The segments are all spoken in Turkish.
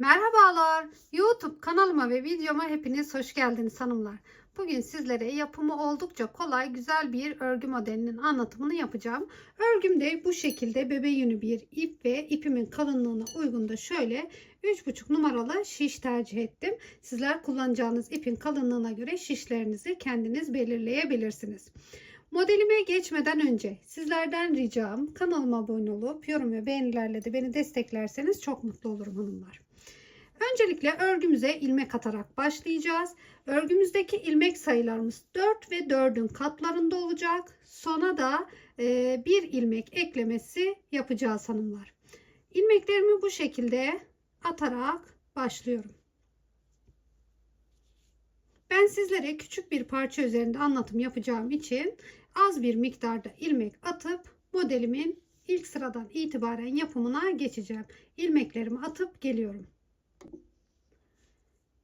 Merhabalar. YouTube kanalıma ve videoma hepiniz hoş geldiniz hanımlar. Bugün sizlere yapımı oldukça kolay güzel bir örgü modelinin anlatımını yapacağım. Örgüm de bu şekilde bebe yünü bir ip ve ipimin kalınlığına uygun da şöyle 3,5 numaralı şiş tercih ettim. Sizler kullanacağınız ipin kalınlığına göre şişlerinizi kendiniz belirleyebilirsiniz. Modelime geçmeden önce sizlerden ricam kanalıma abone olup yorum ve beğenilerle de beni desteklerseniz çok mutlu olurum hanımlar. Öncelikle örgümüze ilmek atarak başlayacağız. Örgümüzdeki ilmek sayılarımız 4 ve 4'ün katlarında olacak. Sona da e, bir ilmek eklemesi yapacağız hanımlar. İlmeklerimi bu şekilde atarak başlıyorum. Ben sizlere küçük bir parça üzerinde anlatım yapacağım için az bir miktarda ilmek atıp modelimin ilk sıradan itibaren yapımına geçeceğim. İlmeklerimi atıp geliyorum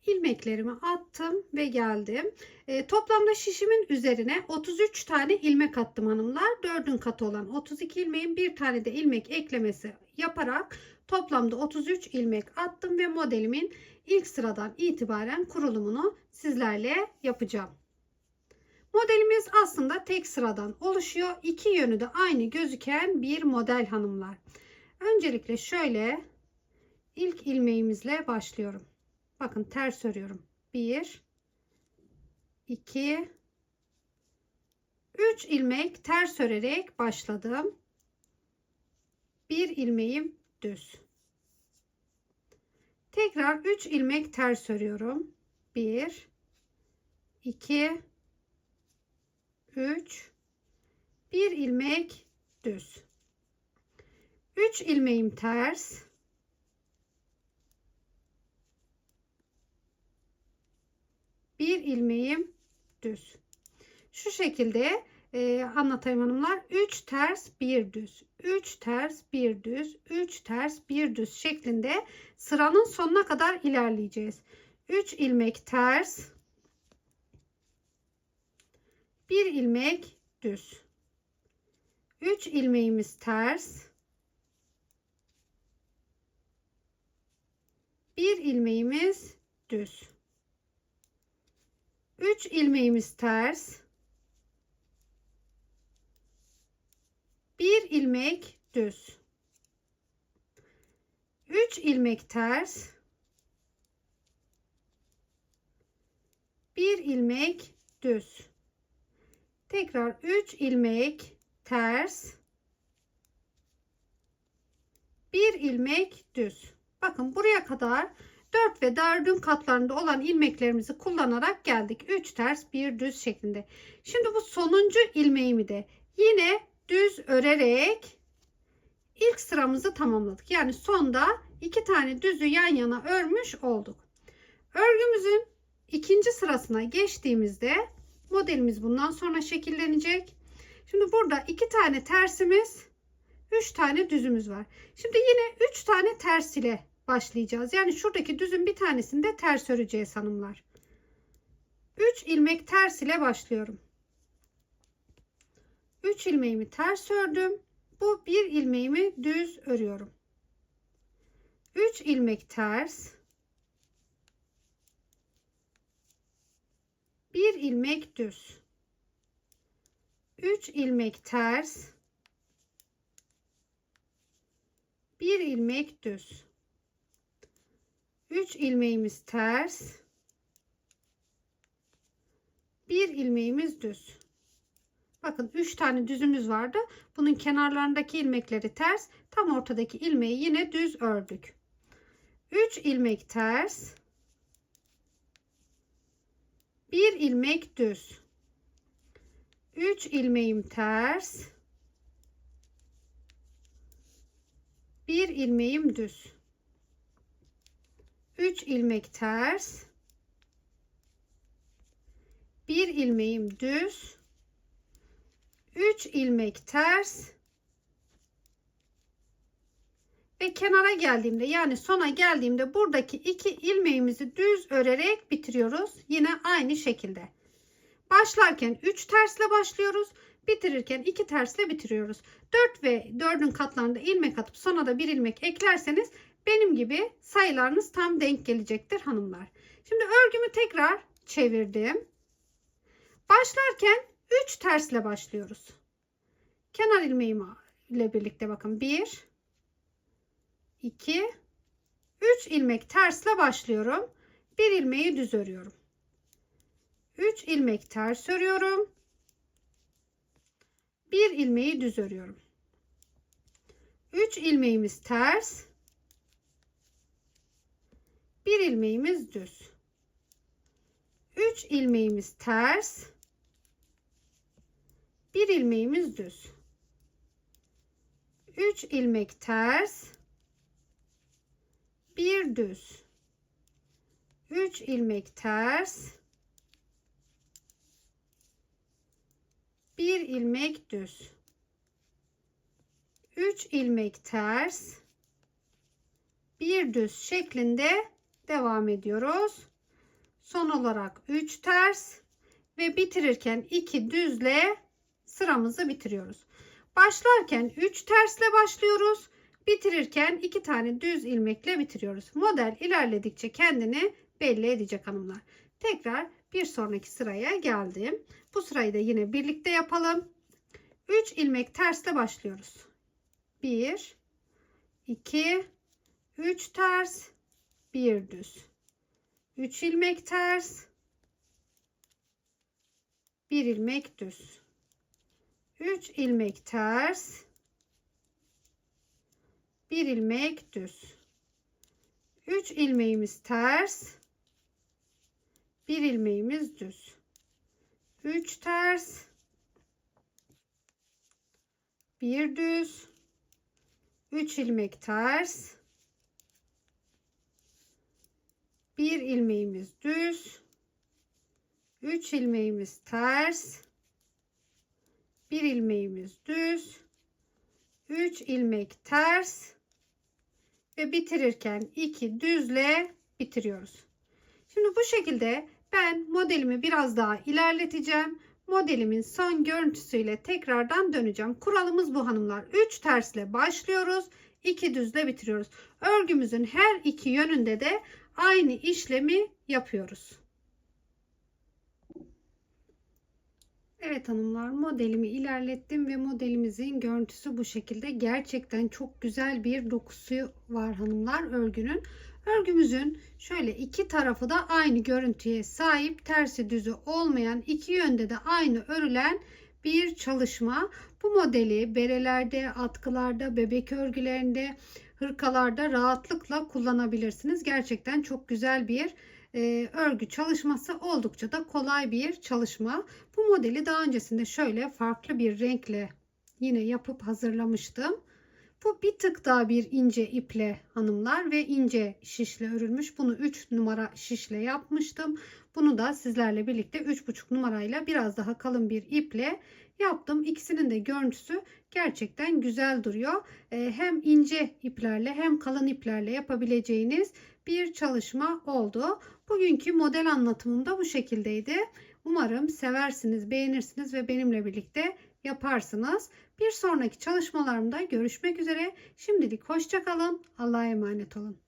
ilmeklerimi attım ve geldim. E, toplamda şişimin üzerine 33 tane ilmek attım hanımlar. 4'ün katı olan 32 ilmeğin bir tane de ilmek eklemesi yaparak toplamda 33 ilmek attım ve modelimin ilk sıradan itibaren kurulumunu sizlerle yapacağım. Modelimiz aslında tek sıradan oluşuyor. İki yönü de aynı gözüken bir model hanımlar. Öncelikle şöyle ilk ilmeğimizle başlıyorum. Bakın ters örüyorum. 1 2 3 ilmek ters örerek başladım. Bir ilmeğim düz. Tekrar 3 ilmek ters örüyorum. 1 2 3 bir ilmek düz. 3 ilmeğim ters. Bir ilmeğim düz. Şu şekilde e, anlatayım hanımlar. 3 ters 1 düz. 3 ters 1 düz. 3 ters 1 düz şeklinde sıranın sonuna kadar ilerleyeceğiz. 3 ilmek ters. 1 ilmek düz. 3 ilmeğimiz ters. 1 ilmeğimiz düz. 3 ilmeğimiz ters. 1 ilmek düz. 3 ilmek ters. 1 ilmek düz. Tekrar 3 ilmek ters. 1 ilmek düz. Bakın buraya kadar 4 ve 4'ün katlarında olan ilmeklerimizi kullanarak geldik. 3 ters 1 düz şeklinde. Şimdi bu sonuncu ilmeğimi de yine düz örerek ilk sıramızı tamamladık. Yani sonda iki tane düzü yan yana örmüş olduk. Örgümüzün ikinci sırasına geçtiğimizde modelimiz bundan sonra şekillenecek. Şimdi burada iki tane tersimiz, üç tane düzümüz var. Şimdi yine üç tane ters ile başlayacağız. Yani şuradaki düzün bir tanesinde ters öreceğiz hanımlar. 3 ilmek ters ile başlıyorum. 3 ilmeğimi ters ördüm. Bu bir ilmeğimi düz örüyorum. 3 ilmek ters. 1 ilmek düz. 3 ilmek ters. 1 ilmek düz. 3 ilmeğimiz ters. 1 ilmeğimiz düz. Bakın 3 tane düzümüz vardı. Bunun kenarlarındaki ilmekleri ters. Tam ortadaki ilmeği yine düz ördük. 3 ilmek ters. 1 ilmek düz. 3 ilmeğim ters. 1 ilmeğim düz. 3 ilmek ters. 1 ilmeğim düz. 3 ilmek ters. Ve kenara geldiğimde yani sona geldiğimde buradaki iki ilmeğimizi düz örerek bitiriyoruz. Yine aynı şekilde. Başlarken 3 tersle başlıyoruz. Bitirirken 2 tersle bitiriyoruz. 4 ve 4'ün katlarında ilmek atıp sona da bir ilmek eklerseniz benim gibi sayılarınız tam denk gelecektir hanımlar. Şimdi örgümü tekrar çevirdim. Başlarken 3 tersle başlıyoruz. Kenar ilmeğim ile birlikte bakın 1 2 3 ilmek tersle başlıyorum. 1 ilmeği düz örüyorum. 3 ilmek ters örüyorum. 1 ilmeği düz örüyorum. 3 ilmeğimiz ters. 1 ilmeğimiz düz. 3 ilmeğimiz ters. 1 ilmeğimiz düz. 3 ilmek ters. 1 düz. 3 ilmek ters. 1 ilmek düz. 3 ilmek ters. 1 düz şeklinde devam ediyoruz. Son olarak 3 ters ve bitirirken 2 düzle sıramızı bitiriyoruz. Başlarken 3 tersle başlıyoruz. Bitirirken 2 tane düz ilmekle bitiriyoruz. Model ilerledikçe kendini belli edecek hanımlar. Tekrar bir sonraki sıraya geldim. Bu sırayı da yine birlikte yapalım. 3 ilmek tersle başlıyoruz. 1 2 3 ters 1 düz. 3 ilmek ters. 1 ilmek düz. 3 ilmek ters. 1 ilmek düz. 3 ilmeğimiz ters. 1 ilmeğimiz düz. 3 ters. 1 düz. 3 ilmek ters 1 ilmeğimiz düz 3 ilmeğimiz ters 1 ilmeğimiz düz 3 ilmek ters ve bitirirken 2 düzle bitiriyoruz. Şimdi bu şekilde ben modelimi biraz daha ilerleteceğim. Modelimin son görüntüsüyle tekrardan döneceğim. Kuralımız bu hanımlar. 3 tersle başlıyoruz. 2 düzle bitiriyoruz. Örgümüzün her iki yönünde de aynı işlemi yapıyoruz. Evet hanımlar modelimi ilerlettim ve modelimizin görüntüsü bu şekilde. Gerçekten çok güzel bir dokusu var hanımlar örgünün. Örgümüzün şöyle iki tarafı da aynı görüntüye sahip tersi düzü olmayan iki yönde de aynı örülen bir çalışma. Bu modeli berelerde, atkılarda, bebek örgülerinde, hırkalarda rahatlıkla kullanabilirsiniz. Gerçekten çok güzel bir e, örgü çalışması oldukça da kolay bir çalışma. Bu modeli daha öncesinde şöyle farklı bir renkle yine yapıp hazırlamıştım. Bu bir tık daha bir ince iple hanımlar ve ince şişle örülmüş. Bunu 3 numara şişle yapmıştım. Bunu da sizlerle birlikte 3,5 numarayla biraz daha kalın bir iple yaptım. İkisinin de görüntüsü gerçekten güzel duruyor. Ee, hem ince iplerle hem kalın iplerle yapabileceğiniz bir çalışma oldu. Bugünkü model anlatımım da bu şekildeydi. Umarım seversiniz, beğenirsiniz ve benimle birlikte yaparsınız. Bir sonraki çalışmalarımda görüşmek üzere. Şimdilik hoşçakalın. Allah'a emanet olun.